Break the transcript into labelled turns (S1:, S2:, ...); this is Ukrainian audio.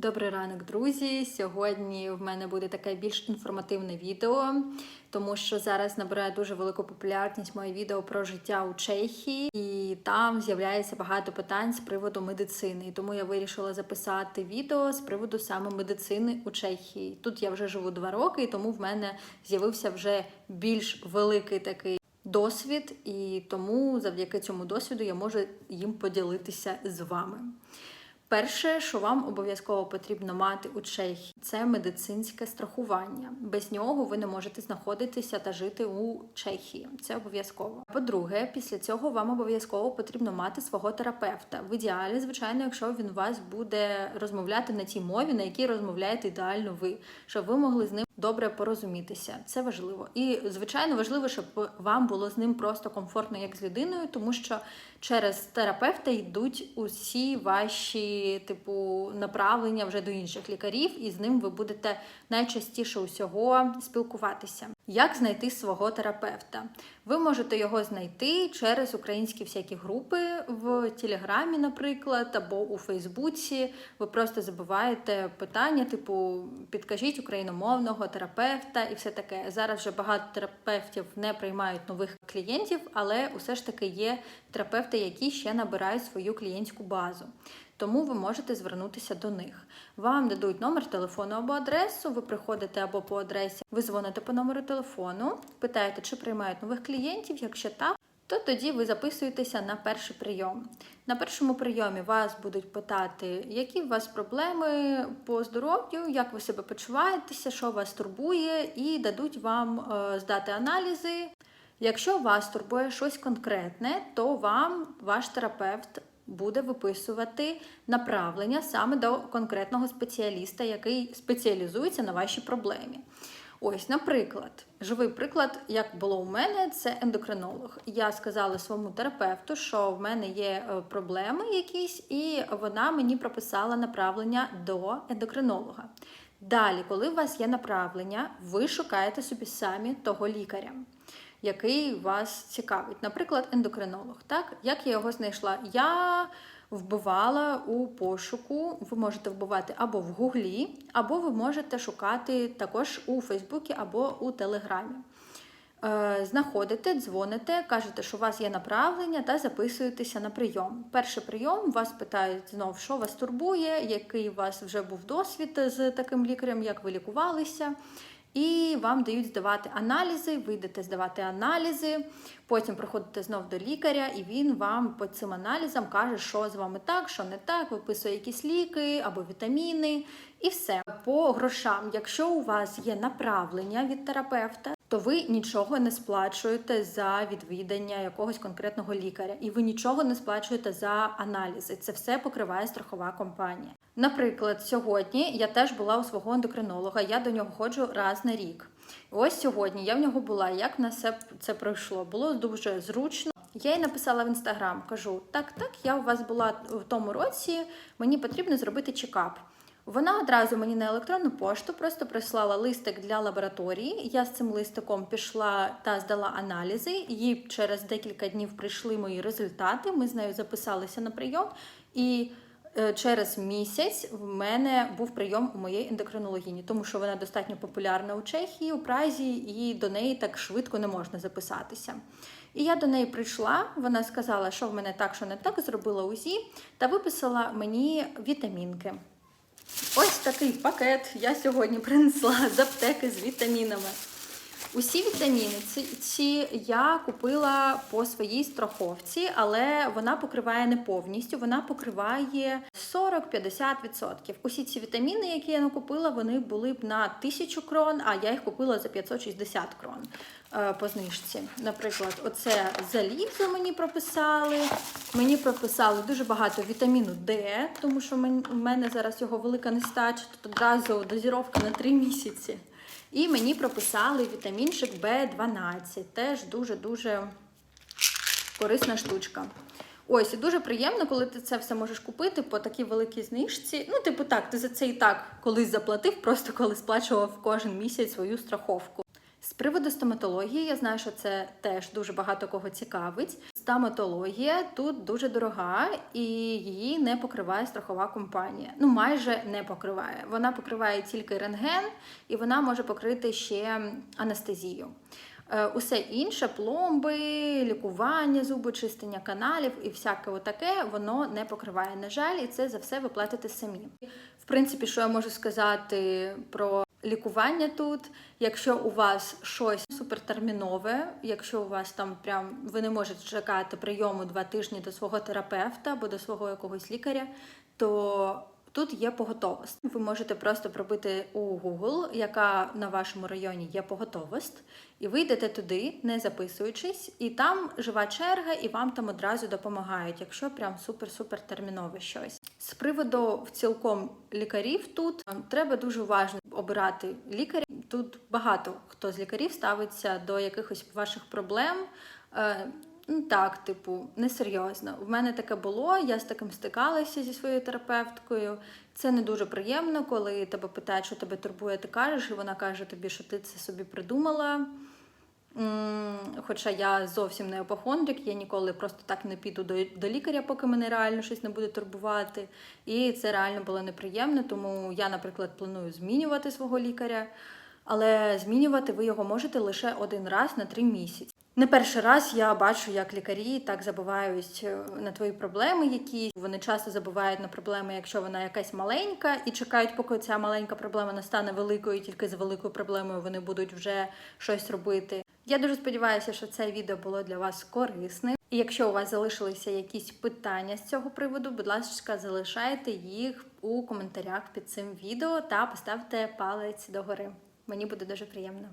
S1: Добрий ранок, друзі. Сьогодні в мене буде таке більш інформативне відео, тому що зараз набирає дуже велику популярність моє відео про життя у Чехії, і там з'являється багато питань з приводу медицини. І тому я вирішила записати відео з приводу саме медицини у Чехії. Тут я вже живу два роки, і тому в мене з'явився вже більш великий такий. Досвід, і тому завдяки цьому досвіду я можу їм поділитися з вами. Перше, що вам обов'язково потрібно мати у Чехії, це медицинське страхування. Без нього ви не можете знаходитися та жити у Чехії. Це обов'язково. По-друге, після цього вам обов'язково потрібно мати свого терапевта. В ідеалі, звичайно, якщо він вас буде розмовляти на тій мові, на якій розмовляєте ідеально ви, щоб ви могли з ним добре порозумітися. Це важливо. І звичайно важливо, щоб вам було з ним просто комфортно як з людиною, тому що через терапевта йдуть усі ваші типу направлення вже до інших лікарів, і з ним ви будете найчастіше усього спілкуватися. Як знайти свого терапевта? Ви можете його знайти через українські всякі групи в Телеграмі, наприклад, або у Фейсбуці. Ви просто забуваєте питання, типу підкажіть україномовного терапевта і все таке. Зараз вже багато терапевтів не приймають нових клієнтів, але усе ж таки є терапевти, які ще набирають свою клієнтську базу. Тому ви можете звернутися до них. Вам дадуть номер телефону або адресу. Ви приходите або по адресі, ви дзвоните по номеру телефону, питаєте, чи приймають нових клієнтів. Якщо так, то тоді ви записуєтеся на перший прийом. На першому прийомі вас будуть питати, які у вас проблеми по здоров'ю, як ви себе почуваєтеся, що вас турбує, і дадуть вам е, здати аналізи. Якщо вас турбує щось конкретне, то вам ваш терапевт буде виписувати направлення саме до конкретного спеціаліста, який спеціалізується на вашій проблемі. Ось, наприклад, живий приклад, як було у мене, це ендокринолог. Я сказала своєму терапевту, що в мене є е, проблеми якісь, і вона мені прописала направлення до ендокринолога. Далі, коли у вас є направлення, ви шукаєте собі самі того лікаря який вас цікавить. Наприклад, ендокринолог. Так? Як я його знайшла? Я вбивала у пошуку, ви можете вбивати або в Гуглі, або ви можете шукати також у Фейсбуці або у Телеграмі. Е, знаходите, дзвоните, кажете, що у вас є направлення та записуєтеся на прийом. Перший прийом вас питають знов, що вас турбує, який у вас вже був досвід з таким лікарем, як ви лікувалися. І вам дають здавати аналізи, ви йдете здавати аналізи, потім приходите знов до лікаря, і він вам по цим аналізам каже, що з вами так, що не так, виписує якісь ліки або вітаміни, і все. По грошам, якщо у вас є направлення від терапевта, то ви нічого не сплачуєте за відвідання якогось конкретного лікаря, і ви нічого не сплачуєте за аналізи. Це все покриває страхова компанія. Наприклад, сьогодні я теж була у свого ендокринолога, я до нього ходжу раз на рік. Ось сьогодні я в нього була. Як на все це пройшло? Було дуже зручно. Я їй написала в інстаграм, кажу: так, так, я у вас була в тому році, мені потрібно зробити чекап. Вона одразу мені на електронну пошту просто прислала листик для лабораторії. Я з цим листиком пішла та здала аналізи. Їй через декілька днів прийшли мої результати. Ми з нею записалися на прийом, і через місяць в мене був прийом у моєї ендокринологіні, тому що вона достатньо популярна у Чехії, у Празі, і до неї так швидко не можна записатися. І я до неї прийшла, вона сказала, що в мене так, що не так, зробила УЗІ та виписала мені вітамінки. Ось такий пакет я сьогодні принесла з аптеки з вітамінами. Усі вітаміни ці, я купила по своїй страховці, але вона покриває не повністю, вона покриває 40-50%. Усі ці вітаміни, які я накупила, вони були б на 1000 крон, а я їх купила за 560 крон е, по знижці. Наприклад, оце залізо мені прописали. Мені прописали дуже багато вітаміну Д, тому що в мене зараз його велика нестача, тут одразу дозіровка на 3 місяці. І мені прописали вітамінчик В12. Теж дуже-дуже корисна штучка. Ось, і дуже приємно, коли ти це все можеш купити по такій великій знижці. Ну, типу, так, ти за це і так колись заплатив, просто коли сплачував кожен місяць свою страховку. З приводу стоматології, я знаю, що це теж дуже багато кого цікавить. Стоматологія тут дуже дорога і її не покриває страхова компанія. Ну, майже не покриває. Вона покриває тільки рентген, і вона може покрити ще анестезію. Е, Усе інше, пломби, лікування, зубочистення каналів і всяке таке, воно не покриває. На жаль, і це за все ви платите самі. В принципі, що я можу сказати про лікування тут, якщо у вас щось супертермінове, якщо у вас там прям ви не можете чекати прийому два тижні до свого терапевта або до свого якогось лікаря, то Тут є поготовість. Ви можете просто пробити у Google, яка на вашому районі є поготовість, і ви йдете туди, не записуючись, і там жива черга, і вам там одразу допомагають, якщо прям супер-супер термінове щось. З приводу в цілком лікарів тут треба дуже уважно обирати лікаря. Тут багато хто з лікарів ставиться до якихось ваших проблем. е, Ну так, типу, несерйозно. В мене таке було, я з таким стикалася зі своєю терапевткою. Це не дуже приємно, коли тебе питають, що тебе турбує, ти кажеш, і вона каже тобі, що ти це собі придумала. Хоча я зовсім не епохондрик, я ніколи просто так не піду до, до лікаря, поки мене реально щось не буде турбувати. І це реально було неприємно, тому я, наприклад, планую змінювати свого лікаря, але змінювати ви його можете лише один раз на три місяці. Не перший раз я бачу, як лікарі так забувають е, на твої проблеми, які вони часто забувають на проблеми, якщо вона якась маленька, і чекають, поки ця маленька проблема не стане великою, тільки з великою проблемою вони будуть вже щось робити. Я дуже сподіваюся, що це відео було для вас корисним. І якщо у вас залишилися якісь питання з цього приводу, будь ласка, залишайте їх у коментарях під цим відео та поставте палець догори. Мені буде дуже приємно.